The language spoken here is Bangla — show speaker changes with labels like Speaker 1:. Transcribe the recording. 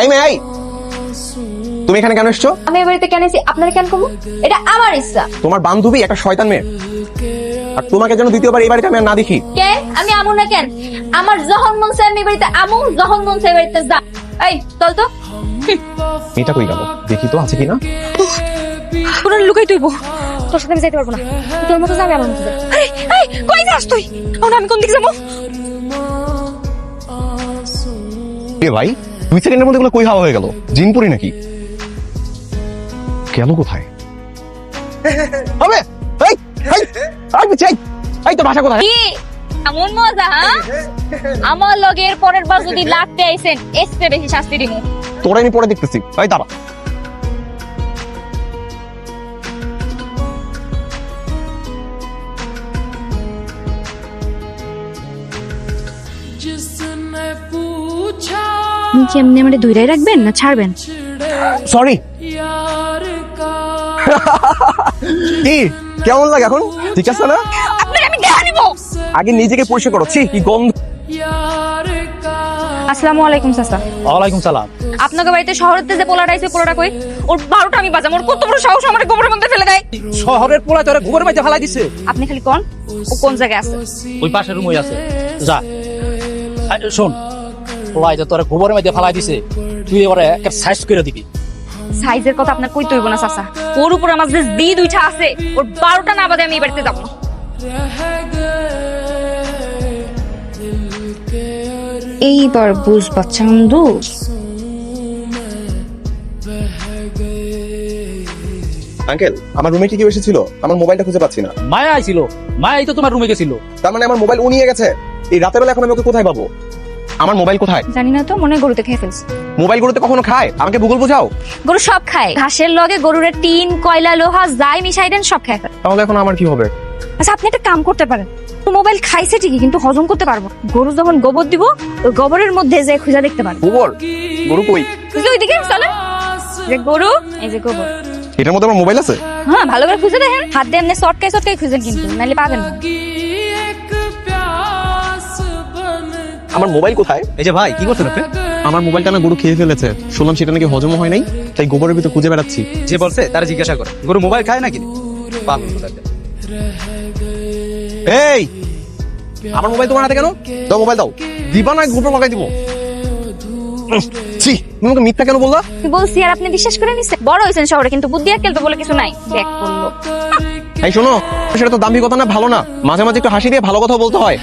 Speaker 1: এই মেয়ে এই। তুমি এখানে কেন এসছো?
Speaker 2: আমি এ বাড়িতে কেন এসেছি? আপনারা কেন কমু? এটা আমার ইচ্ছা
Speaker 1: তোমার বান্ধবী একটা শয়তান মেয়ে। আর তোমাকে যেন দ্বিতীয়বার এই বাড়িতে আমি আর না দেখি।
Speaker 2: কে? আমি আমু না কেন? আমার যখন মন চায় আমি বাড়িতে আমু যখন মন চায় বাড়িতে যা। এই চল তো।
Speaker 1: মেয়েটা কই গেল? দেখি তো আছে কিনা?
Speaker 2: পুরো লুকাই তুইব। তোর সাথে আমি যাইতে পারব না। তোর মতো যাবে আমার মতো। এই, এই, কই যাস তুই? আমি কোন দিকে যাব?
Speaker 1: এ ভাই? দুই সেকেন্ডের মধ্যে কই হাওয়া হয়ে গেল? জিনপুরি নাকি? গেল কোথায়? হবে! এই এই এই বিছাই এই তো ভাষা কোথায়?
Speaker 2: কি? এমন মজা হ্যাঁ? আমার লগের পরের বার যদি লাগতে আইছেন এসতে বেশি শাস্তি দিমু
Speaker 1: তোরা আমি পরে দেখতেছি। এই দাঁড়া।
Speaker 2: আপনি কি এমনি আমাদের দুইটাই রাখবেন না ছাড়বেন?
Speaker 1: সরি কি? কেমন লাগে এখন? ঠিক আছে না?
Speaker 2: আপনার আমি দেখা নিব?
Speaker 1: আগে নিজেকে পরিষ্কার করো। ছি কি গন্ধ।
Speaker 2: আসসালামু আলাইকুম চাচা।
Speaker 3: ওয়ালাইকুম সালাম।
Speaker 2: আপনাকে বাড়িতে শহরেতে যে পোলাটা আইছে পোলাটা কই? ওর 12টা আমি বাজাম ওর কত বড় সাহস আমার গোবরের মধ্যে ফেলে দেয়?
Speaker 3: শহরের পোলা তোরা গোবরের মধ্যে ফেলাই দিছে।
Speaker 2: আপনি খালি কোন? ও কোন জায়গায় আছে?
Speaker 3: ওই পাশের রুমই আছে। যা। শোন। ফলাই যে তোরে গোবরের মধ্যে ফলাই দিছে তুই এবারে একটা সাইজ করে দিবি।
Speaker 2: সাইজের কথা আপনার কই তুইব না চাচা। ওর উপর আমার যে দি দুইটা আছে ওর বারোটা না বাদে আমি এই বাড়িতে যাব এইবার বুঝ বাচ্চান্দু
Speaker 1: আঙ্কেল আমার রুমে কি কেউ এসেছিল? আমার মোবাইলটা খুঁজে পাচ্ছি না।
Speaker 3: মায়া আইছিল মায়া এই তো তোমার রুমে গেছিল।
Speaker 1: তার মানে আমার মোবাইল উনিয়ে গেছে? এই রাতের বেলা এখন আমি ওকে কোথায় পাবো? আমার মোবাইল কোথায়?
Speaker 2: জানি না তো মনে হয় গরুতে খেয়ে ফেলছে।
Speaker 1: মোবাইল গরুতে কখনো খায়? আমাকে ভূগোল বোঝাও।
Speaker 2: গরু সব খায়। ঘাসের লগে গরুরের টিন কয়লা লোহা যাই মিশাই দেন সব খায় ফেলে।
Speaker 1: তাহলে এখন আমার কি হবে?
Speaker 2: আচ্ছা আপনি একটা কাম করতে পারেন। মোবাইল খাইছে ঠিকই কিন্তু হজম করতে পারব না। গরু যখন গোবর দিব ওই গোবরের মধ্যে যে খুঁজে দেখতে পারব।
Speaker 1: গোবর? গরু কই?
Speaker 2: ওইদিকে চলে যে গরু এই যে গোবর।
Speaker 1: এটার মধ্যে আমার মোবাইল আছে?
Speaker 2: হ্যাঁ ভালো করে খুঁজে দেখেন। হাত দিয়ে এমনি সটকাই সটকাই খুঁজেন কিন্তু নাহলে পাবেন না।
Speaker 1: আমার মোবাইল কোথায়?
Speaker 3: এই যে ভাই কি করছেন আপনি?
Speaker 1: আমার মোবাইলটা না গরু খেয়ে ফেলেছে। শুনলাম সেটা নাকি হজম হয় নাই তাই গোবরের ভিতর খুঁজে বেড়াচ্ছি।
Speaker 3: যে বলছে তারা জিজ্ঞাসা করে গরু মোবাইল খায় নাকি?
Speaker 1: এই! আমার মোবাইল তোমার হাতে কেন? দাও মোবাইল দাও। দিবা না গোবর লাগাই দিব। ছি তুমি আমাকে মিথ্যা কেন বললা?
Speaker 2: কি বলছি আর আপনি বিশ্বাস করে নিছেন? বড় হয়েছেন শহরে কিন্তু বুদ্ধি আর খেলতে বলে কিছু নাই। ব্যাক করল
Speaker 1: এই শোনো সেটা তো দাম্ভিকতা না ভালো না। মাঝে মাঝে একটু হাসি দিয়ে ভালো কথা বলতে হয়।